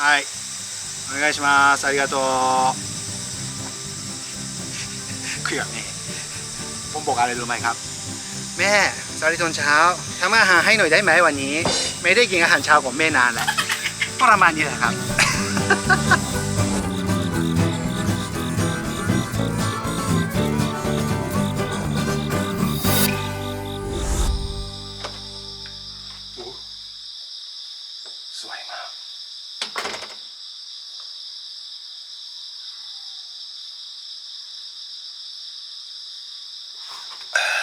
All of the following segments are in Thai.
はいお願いしますありがとうคุยกับแม่ผมบอกอะไรรู้ไหมครับ แม่สวัสดีตอนเช้าทำอาหารให้หน่อยได้ไหมวันนี้ ไม่ได้กินอาหารเช้าของแม่นานแล้วประมาณนี้แหละครับ Ah.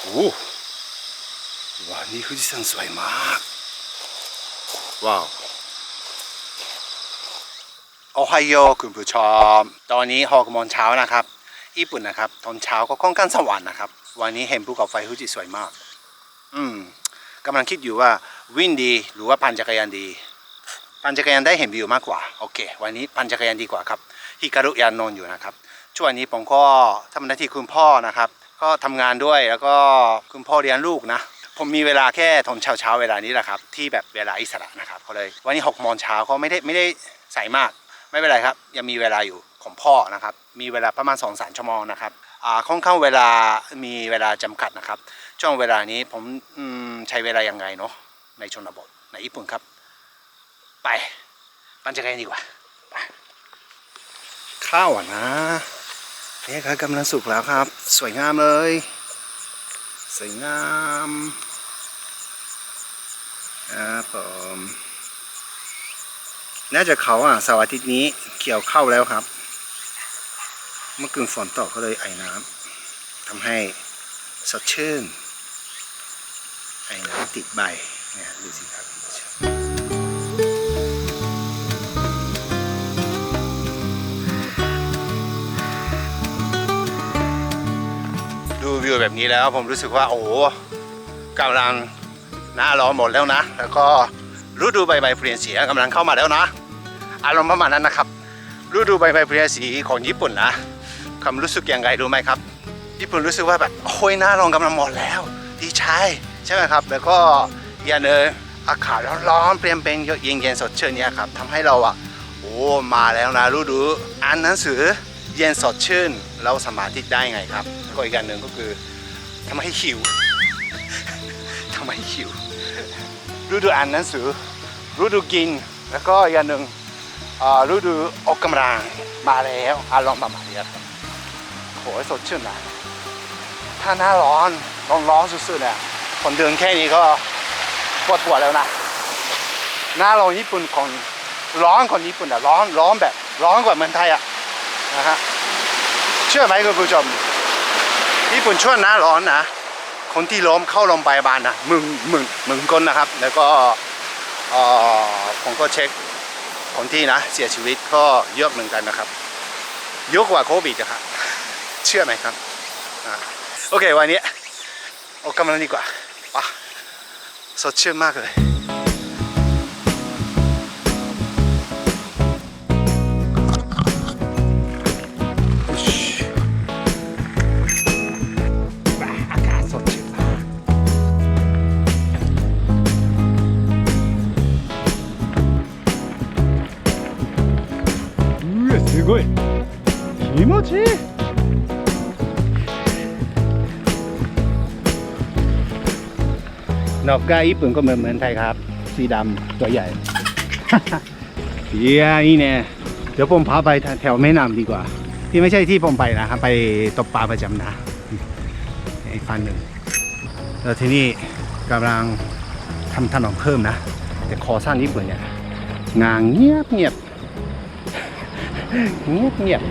โอ้วันนี้富士山สวยมาก ว้าว โอไฮโอคุณผู้ชม ตอนนี้หกโมงเช้านะครับ ญี่ปุ่นนะครับ ตอนเช้าก็ค่อนข้างสว่างนะครับ วันนี้เห็นภูเขาไฟฟูจิสวยมาก อืมกำลังคิดอยู่ว่าวิ่งดีหรือว่าปั่นจักรยานดี ปั่นจักรยานได้เห็นวิวมากกว่า โอเค วันนี้ปั่นจักรยานดีกว่าครับฮิการุยานนอนอยู่นะครับ ช่วงนี้ผมก็ทำหน้าที่คุณพ่อนะครับ ก็ทำงานด้วยแล้วก็คุณพ่อเลี้ยงลูกนะ ผมมีเวลาแค่ตอนเช้าเช้าเวลานี้แหละครับ ที่แบบเวลาอิสระนะครับก็เลยวันนี้หกโมงเช้าก็ไม่ได้ไม่ได้ใส่มาก ไม่เป็นไรครับ ยังมีเวลาอยู่ของพ่อนะครับ มีเวลาประมาณ2อสาชั่วโมงนะครับอ่าค่อนข้างเวลามีเวลาจำกัดนะครับช่วงเวลานี้ผมมใช้เวลายังไงเนาะในชนบทในญี่ปุ่นครับ ไปปั่นจักรยานดีกว่าข้าวอะนะ นี่ครับกำลังสุกแล้วครับ สวยงามเลย สวยงามครับผมน่าจะเขาอะเสาร์อาทิตย์นี้เกี่ยวเข้าแล้วครับ เมื่อคืนฝนตกก็เลยไอ้น้ำทำให้สดชื่น ไอ้น้ำติดใบเนี่ยดูสิครับ วิวแบบนี้แล้ว ผมรู้สึกว่าโอ้กำลังหน้าร้อนหมดแล้วนะ แล้วก็ฤดูใบไม้เปลี่ยนสีกำลังเข้ามาแล้วนะ อารมณ์ประมาณนั้นนะครับฤดูใบไม้เปลี่ยนสีของญี่ปุ่นนะความรู้สึกยังไงรู้ไหมครับ ญี่ปุ่นรู้สึกว่าแบบโอ้ยหน้าร้อนกำลังหมดแล้วดีใจใช่ไหมครับ แล้วก็อย่างหนึงอากาศร้อนๆเปลี่ยนเป็นเย็นเย็นๆสดชื่นเนี่ยครับทำให้เราอะโอ้มาแล้วนะฤดูอ่านหนังสือเย็นสดชื่นเราสมาธิได้ไงครับ ก็อีกอย่างหนึ่งก็คือทำให้หิว ทำให้หิวฤดูอ่านหนังสือฤดูกิน แล้วก็อีกอย่างหนึ่งอ่าฤดูออกกำลังมาแล้วอารมณ์ประมาณนี้ครับโหสดชื่นนะถ้าหน้าร้อนร้อนร้อนสุดๆเนี่ยคนเดินแค่นี้ก็ปวดหัวแล้วนะหน้าร้อนญี่ปุ่นของร้อนของญี่ปุ่นอะร้อนร้อนแบบร้อนกว่าเมืองไทยอะนะฮะเชื่อไหมคุณผู้ชม ญี่ปุ่นช่วงหน้าร้อนนะ คนที่ล้มเข้าโรงพยาบาลนะหมึงหมึงหมึงคนนะครับ แล้วก็เอ่อผมก็เช็คคนที่นะเสียชีวิตก็เยอะเหมือนกันนะครับเยอะกว่าโควิดอะครับเชื่อไหมครับโอเควันนี้ออกกำลังดีกว่าปะสดชื่นมากเลย い気持ちいい นอกกาญี่ปุ่นก็เหมือนเหมือนไทยครับ สีดำตัวใหญ่ เฮียนี่เนี่ยเดี๋ยวผมพาไปแถวแม่น้ำดีกว่า ที่ไม่ใช่ที่ผมไปนะครับไปตกปลาประจำนะอีกฟันหนึ่งแล้วที่นี่กำลังทำถนนเพิ่มนะ แต่คอสร้างญี่ปุ่นเนี่ยงานเงียบเงียบ เงียบเงียบ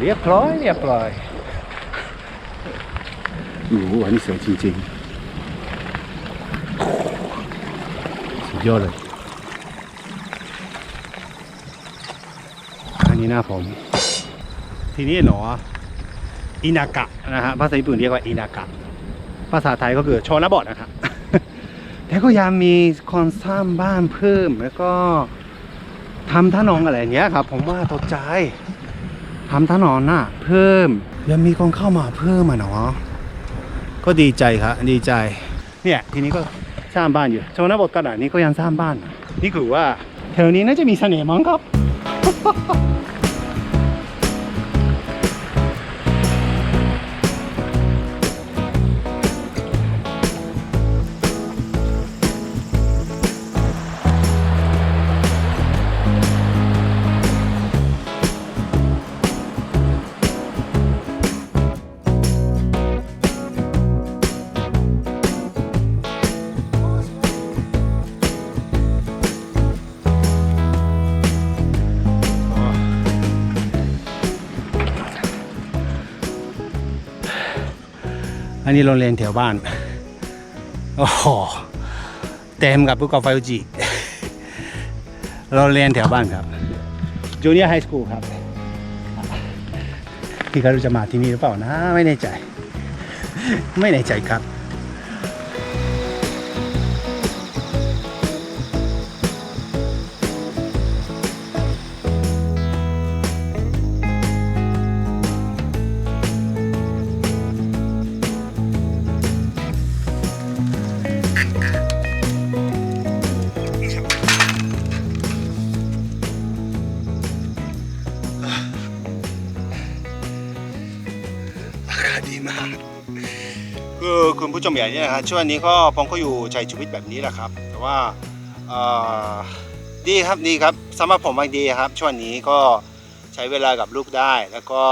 เรียบร้อยเรียบร้อยโอ้โหอันนี้สวยจริงๆสุดยอดเลยอันนี้หน้าผม ทีนี้หนออินากะนะฮะภาษาญี่ปุ่นเรียกว่าอินากะ ภาษาไทยก็คือชนบทนะครับแล้ว ก็ยังมีคนสร้างบ้านเพิ่มแล้วก็ทำถนนอะไรอย่างเงี้ยครับ ผมว่าตกใจทำถนนน่ะ เพิ่มยังมีคนเข้ามาเพิ่มอะเนาะก็ดีใจครับดีใจ เนี่ยทีนี้ก็สร้างบ้านอยู่ชนบทขนาดนี้ก็ยังสร้างบ้าน นี่คือว่าแถวนี้น่าจะมีเสน่ห์มั้งครับ นนี้โรงเรียนแถวบ้าน โอ้โห เต็มกับภูเขาไฟอุจิโรงเรียนแถวบ้านครับจูเนียร์ไฮสคูลครับ พี่เขาจะมาที่นี่หรือเปล่านะ ไม่แน่ใจ ไม่แน่ใจครับ ผู้ชมใหญ่เนี่ยนะครับช่วงนี้ก็ผมก็อยู่ใช้ชีวิตแบบนี้แหละครับ แต่ว่าดีครับดีครับสำหรับผมว่าดีครับ ช่วงนี้ก็ใช้เวลากับลูกได้ แล้วก็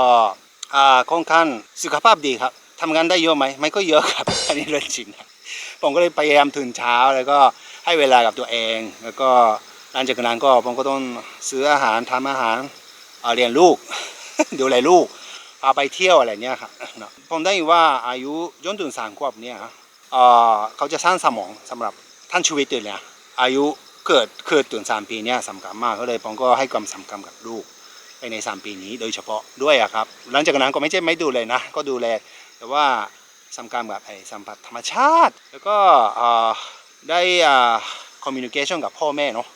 ค่อนข้างสุขภาพดีครับทำงานได้เยอะไหมไม่ก็เยอะครับอันนี้เรื่องจริงครับผมก็เลยพยายามตื่นเช้าแล้วก็ให้เวลากับตัวเอง แล้วก็หลังจากนั้นก็ผมก็ต้องซื้ออาหารทำอาหารเอ่อเรียนลูกดูแลลูก พาไปเที่ยวอะไรเนี้ยครับเนอะผมได้ยินว่าอายุย้อนถึงสามขวบเนี่ยเอ่อเขาจะสร้างสมองสำหรับท่านชีวิตเลยเนี่ยอายุเกิดเกิดถึงสามปีเนี่ยสำคัญมากก็เลยผมก็ให้ความสำคัญกับลูกไปในสามปีนี้โดยเฉพาะด้วยอะครับหลังจากนั้นก็ไม่ใช่ไม่ดูเลยนะ ก็ดูแลแต่ว่าสำคัญแบบไอ้สัมผัสธรรมชาติ แล้วก็อ่อได้อ่าคอมมิวนิเคชันกับพ่อแม่เนาะ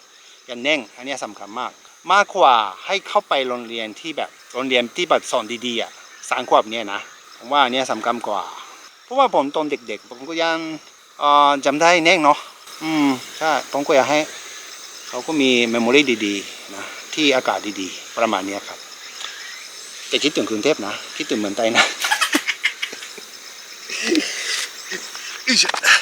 อย่างแน่งอันนี้สำคัญมาก มากกว่าให้เข้าไปโรงเรียนที่แบบโรงเรียนที่แบบสอนดีๆอะสามขวบเนี่ยนะผมว่าอันเนี้ยสำคัญกว่า เพราะว่าผมตอนเด็กๆ ผมก็ยังเอ่อจำได้แน่งเนาะอืมใช่ผมก็อยากให้เขาก็มีเมมโมรีดีๆนะที่อากาศดีๆ ประมาณเนี้ยครับแต่คิดถึงกรุงเทพนะคิดถึงเมืองไทยนะอิ๊ยชะ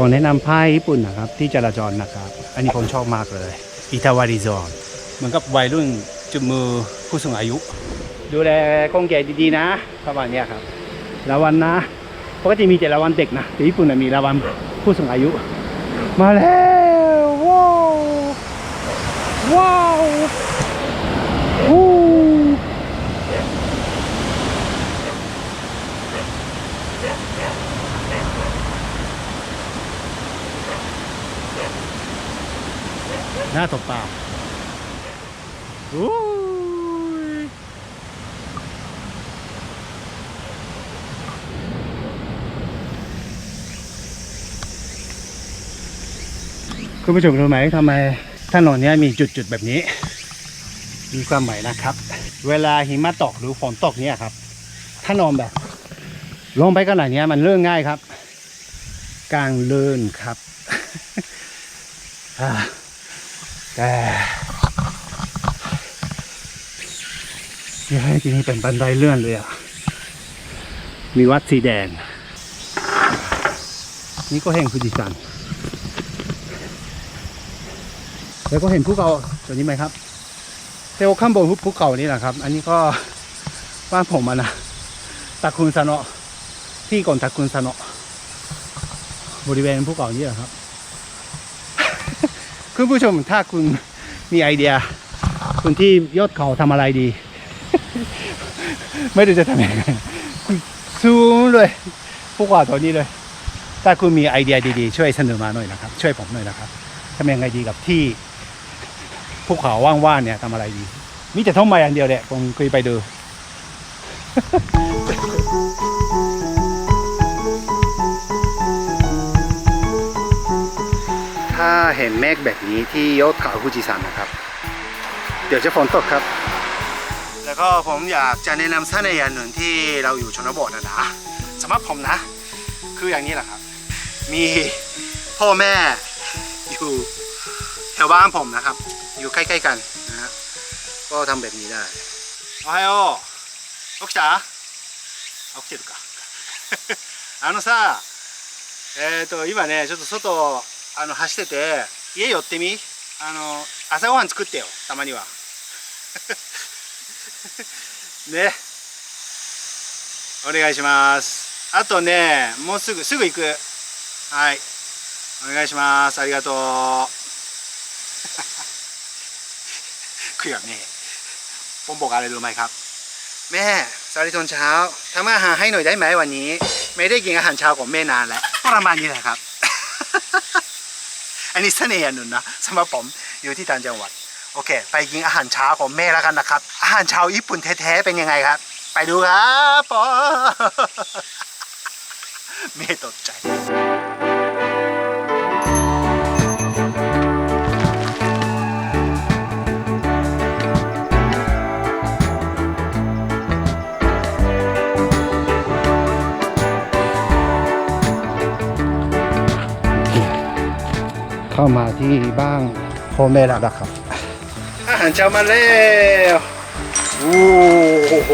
ขอแนะนำผ้าญี่ปุ่นนะครับ ที่จราจรนะครับ อันนี้ผมชอบมากเลยอิตาวาริซอนเหมือนกับวัยรุ่นจุมมือผู้สูงอายุ ดูแลกงแก่ดีๆนะประมาณเนี้ยครับระวันนะปกติมีแต่ระวันเด็กนะแต่ญี่ปุ่นนะมีระวันผู้สูงอายุ มาแล้วว้าวว้าววู้ หน้าตบตาอู้ยคุณผู้ชมรู้ไหมทำไมถนนเนี้ยมีจุดๆแบบนี้ มีความหมายนะครับ เวลาหิมะตกหรือฝนตกเนี่ยครับถนนแบบ ลงไปขนาดเนี้ยมันเรื่องง่ายครับ กลางเลื่นครับ ยี่ให้ที่นี่เป็นบันไดเลื่อนเลยอะ มีวัดสีแดง นี่ก็แห่งฟูจิซันแล้วก็เห็นภูเขาตัวนี้ไหมครับเทวข้างบนภูเขานี่แหละครับ อันนี้ก็บ้านผมอะนะตะคุนซานะที่ก่อนตะคุนซานะบริเวณภูเขานี้แหละครับ คุณผู้ชมถ้าคุณมีไอเดีย คุณที่ยอดเขาทำอะไรดี ไม่รู้จะทำยังไงคุณซูมเลยภูเขาตัวนี้เลย ถ้าคุณมีไอเดียดีๆ ช่วยเสนอมาหน่อยนะครับ ช่วยผมหน่อยนะครับทำยังไงดีกับที่ภูเขาว่างๆเนี่ยทำอะไรดี มีแต่ท่อมมาอย่างเดียวแหละผมเคยไปดู ถ้าเห็นเมฆแบบนี้ที่ยอดเขาฟูจิซันนะครับ เดี๋ยวจะฝนตกครับ แล้วก็ผมอยากจะแนะนำท่านในอย่างหนึ่งที่เราอยู่ชนบทนะนะสำหรับผมนะ คืออย่างนี้แหละครับ มีพ่อแม่อยู่แถวบ้านผมนะครับ อยู่ใกล้ๆกันนะฮะก็ทำแบบนี้ได้โอไฮโอ起きたあ起きてるかあのさえっ、と今ねちょっと外 あの走ってて家寄ってみあの朝ごはん作ってよたまにはねお願いしますあとねもうすぐすぐ行くはいお願いしますありがとうคือแบบนี้ผมบอกอะไรรู้ไหมครับ แม่สวัสดีตอนเช้าทำอาหารให้หน่อยได้ไหมวันนี้ ไม่ได้กินอาหารเช้าของแม่นานแล้วประมาณนี้แหละครับ อันนี้เสน่ห์อันหนึ่งนะสำหรับผมอยู่ที่ต่างจังหวัด โอเค ไปกินอาหารเช้าของแม่แล้วกันนะครับ อาหารเช้าญี่ปุ่นแท้ๆเป็นยังไงครับ ไปดูครับปอแม่ตกใจ เข้ามาที่บ้านพ่อแม่แล้วนะครับ อาหารเช้ามาแล้วโอ้โห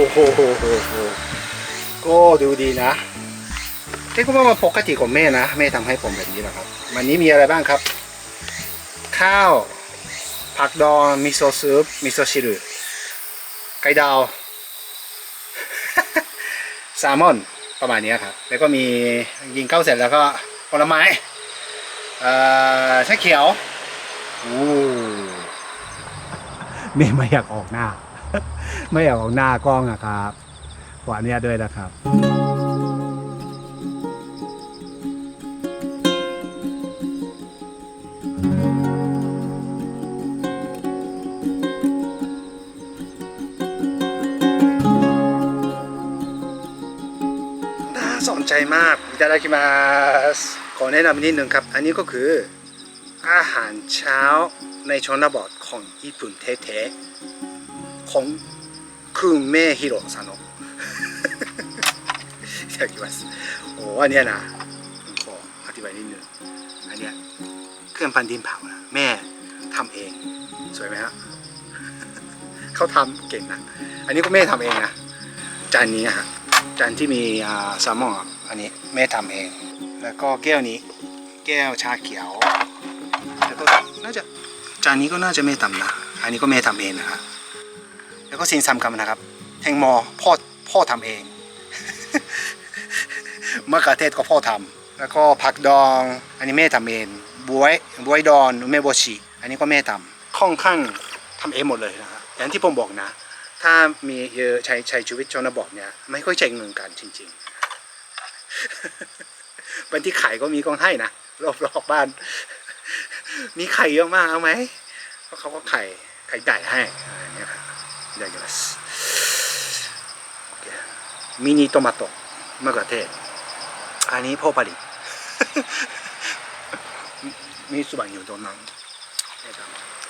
ก็ดูดีนะที่ก็ว่ามาปกติของแม่นะแม่ทำให้ผมแบบนี้แหละครับ วันนี้มีอะไรบ้างครับ ข้าว ผักดองมิโซะซุปมิโซะชิรุไก่ดาวแซลมอนประมาณนี้ครับ แล้วก็มียิงข้าวเสร็จแล้วก็ผลไม้ เอ่อชาเขียวอู้เมย์ไม่อยากออกหน้า ไม่อยากออกหน้ากล้องอะครับขออนุญาตด้วยนะครับ น่าสนใจมากいただきますข อแนะนำนิดนึงครับ อันนี้ก็คืออาหารเช้าในชนบทของญี่ปุ่นแท้ๆของคุณเมฮิโร่ซาโนะ いただきますโอ้อันเนี้ยนะผมขออธิบายนิดนึงอันเนี้ยเครื่องพันดินเผานะแม่ทำเอง สวยไหมฮะ เขาทำเก่งนะ อันนี้ก็แม่ทำเองนะ จานนี้อะฮะ จานที่มีอ่าแซลมอนอ่ะอันนี้แม่ทำเอง แล้วก็แก้วนี้ แก้วชาเขียวแล้วก็น่าจะจานนี้ก็น่าจะแม่ทำนะ อันนี้ก็แม่ทำเองนะครับ แล้วก็สิ่งสำคัญนะครับแตงโมพ่อพ่อทำเอง มะเขือเทศก็พ่อทำแล้วก็ผักดอง อันนี้แม่ทำเองบวยบวยดอนเมโบชิอันนี้ก็แม่ทำค่อนข้างทำเองหมดเลยนะครับอย่างที่ผมบอกนะ ถ้ามีเยอะใช้ใช้ชีวิตชนบทเนี่ยไม่ค่อยใช้เงินกันจริง ๆ บันที่ไข่ก็มีกองให้นะรอบๆบบ้าน มีไข่เยอะมากเอาไหมเพราะเขาก็ไข่ไข่ไก่ให้อะไรอย่างเงี้ยครับいただきますミニトマトมะเขือเทศอันนี้พ่อผลิต มีสุบันอยู่ตรงนั้นไม่ท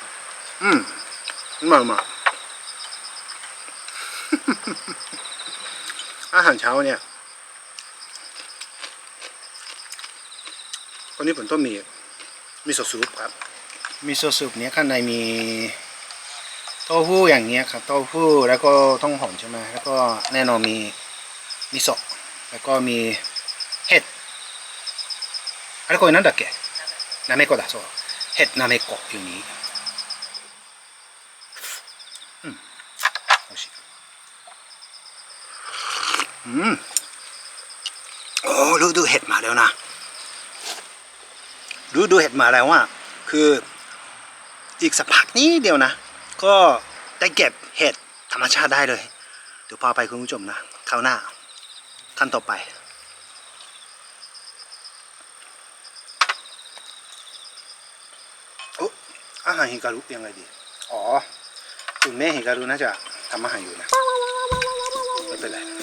ำอืมมามา อาหารเช้าเนี่ย คนนี้ผมต้องมีมิโซะซุปครับมิโซะซุปเนี้ยข้างในมีเต้าหู้อย่างเงี้ยครับเต้าหู้แล้วก็ต้องหอมใช่ไหมแล้วก็แน่นอนมีมิโซะแล้วก็มีเห็ดอะไรก็นั่นだっけนาเมโกะだそうเห็ดนาเมโกะอยู่นี้ อืมโอชิอืมโอ้ฤดูเห็ดมาแล้วนะ ฤดูเห็ดมาแล้วว่า คืออีกสักพักนี้เดียวนะ ก็ได้เก็บเห็ดธรรมชาติได้เลยเดี๋ยวพาไปคุณผู้ชมนะคราวหน้าขั้นต่อไปโอ้อาหารฮิการุยังไงดี อ๋อ คุณแม่ฮิการุน่าจะทำอาหารอยู่นะ ไม่เป็นไร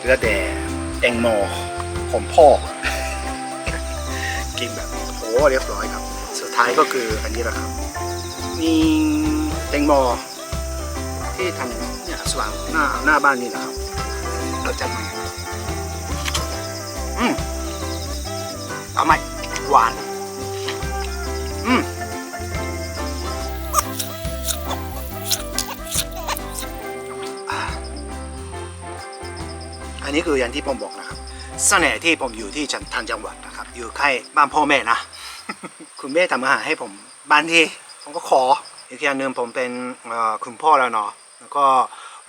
เหลือแต่แตงโมผมพ่อกินแบบโอ้เรียบร้อยครับ สุดท้ายก็คืออันนี้แหละครับนี่แตงโมที่ทำเนี่ยสว่างหน้าหน้าบ้านนี่แหละครับเราจัดมาอืมเอาไหมหวาน นนี้คืออย่างที่ผมบอกนะครับเสน่ห์ที่ผมอยู่ที่จันทางจังหวัดนะครับ อยู่ใกล้บ้านพ่อแม่นะ คุณแม่ทำอาหารให้ผมบางทีผมก็ขอ อีกอย่างหนึ่งผมเป็นคุณพ่อแล้วเนาะแล้วก็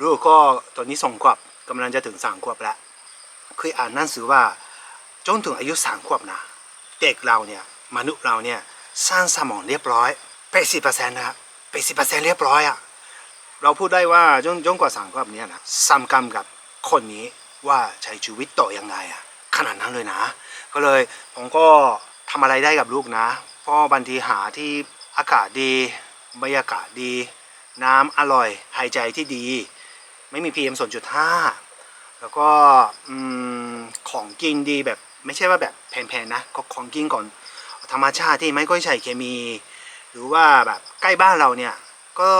ลูกก็ตอนนี้สองขวบกำลังจะถึงสามขวบแล้วเคยอ่านหนังสือว่าจนถึงอายุสามขวบนะเด็กเราเนี่ยมนุษย์เราเนี่ยสร้างสมองเรียบร้อยแปดสิบเปอร์เซ็นต์นะครับแปดสิบเปอร์เซ็นต์เรียบร้อยอะเราพูดได้ว่าจนจนกว่าสามขวบเนี้ยนะซ้ำกรรมกับคนนี้ ว่าใช้ชีวิตต่อยังไงอะขนาดนั้นเลยนะ ก็เลยผมก็ทำอะไรได้กับลูกนะพราะบางทีหาที่อากาศดีบรรยากาศดี น้ำอร่อยหายใจที่ดี ไม่มี PM 2.5 แล้วก็อของกินดีแบบไม่ใช่ว่าแบบแพงๆนะก็ของกินก่อนธรรมชาติที่ไม่ค่อยใช้เคมี หรือว่าแบบใกล้บ้านเราเนี่ย ก็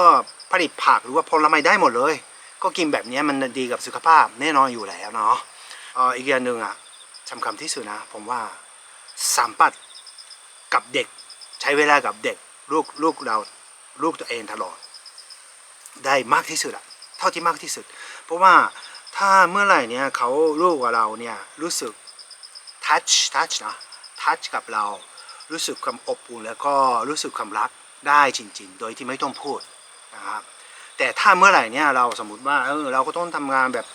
ผลิตผักหรือว่าผลไม้ได้หมดเลย ก็กินแบบนี้มันดีกับสุขภาพแน่นอนอยู่แล้วเนาะอีกอย่างหนึ่งอะสำคัญที่สุดนะ ผมว่าสัมผัสกับเด็ก ใช้เวลากับเด็กลูกลูกเราลูกตัวเองตลอด ได้มากที่สุดอะเท่าที่มากที่สุด เพราะว่าถ้าเมื่อไหร่เนี่ยเขาลูกกับเราเนี่ยรู้สึก touch touch นะ touch กับเรา รู้สึกความอบอุ่นแล้วก็รู้สึกความรักได้จริง ๆ โดยที่ไม่ต้องพูดนะครับ แต่ถ้าเมื่อไหร่เนี่ยเราสมมติว่าเออเราก็ต้องทำงานแบบ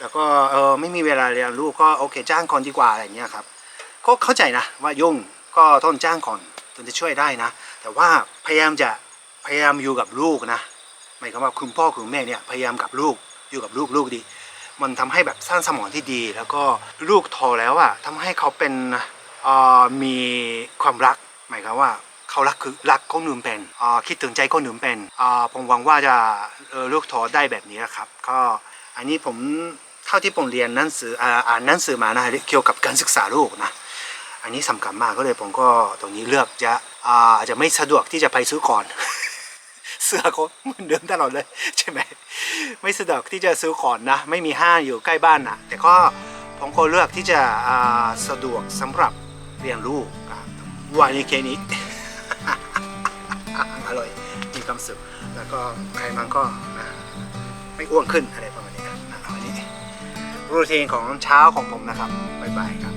แล้วก็เออไม่มีเวลาเรียนลูกก็โอเคจ้างคนดีกว่าอะไรเงี้ยครับก็เข้าใจนะว่ายุ่งก็ต้องจ้างคนถึงจะช่วยได้นะ แต่ว่าพยายามจะพยายามอยู่กับลูกนะหมายความว่าคุณพ่อคุณแม่เนี่ยพยายามกับลูกอยู่กับลูกลูกดี มันทำให้แบบสร้างสมองที่ดี แล้วก็ลูกโตแล้วอะทำให้เขาเป็นออมีความรักหมายความว่า เขารักคือรักคนอื่นเป็นคิดถึงใจคนอื่นเป็นผมหวังว่าจะเอ่อลูกโตได้แบบนี้นะครับ ก็อันนี้ผมเท่าที่ผมเรียนหนังสืออ่าอ่านหนังสือมานะเกี่ยวกับการศึกษาลูกนะอันนี้สำคัญมากก็เลยผมก็ตรงนี้เลือกจะอาจจะไม่สะดวกที่จะไปซื้อก่อน เสื้อก็เหมือนเดิมตลอดเลยใช่ไหมไม่สะดวกที่จะซื้อของนะ ไม่มีห้างอยู่ใกล้บ้านนะแต่ก็ผมก็เลือกที่จะสะดวกสำหรับเรียนรู้วันนี้แค่นี้ อร่อยมีความสุขแล้วก็ใครมันก็นะไม่อ้วนขึ้นอะไรประมาณนี้ครับนะวันนี้รูทีนของเช้าของผมนะครับบ๊ายบายครับ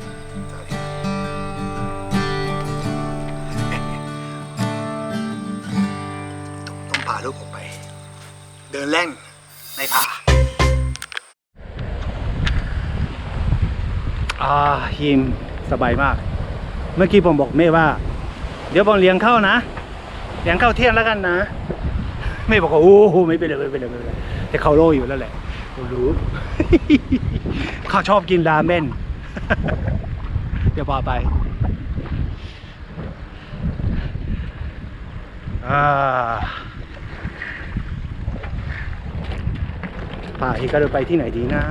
ต้องต้องพาลูกออกไป เดินเล่นในป่าอ่าฮิมสบายมาก เมื่อกี้ผมบอกแม่ว่า เดี๋ยวผมเลี้ยงเข้านะเลี้ยงเข้าเที่ยงแล้วกันนะแม่บอกว่าโอ้โหไม่เป็นไรไม่เป็นไรไม่เป็นไรแต่เขาโลอยู่แล้วแหละรู้เขาชอบกินราเมนเดี๋ยวพาไปอ่าพาฮิการุไปที่ไหนดีนะ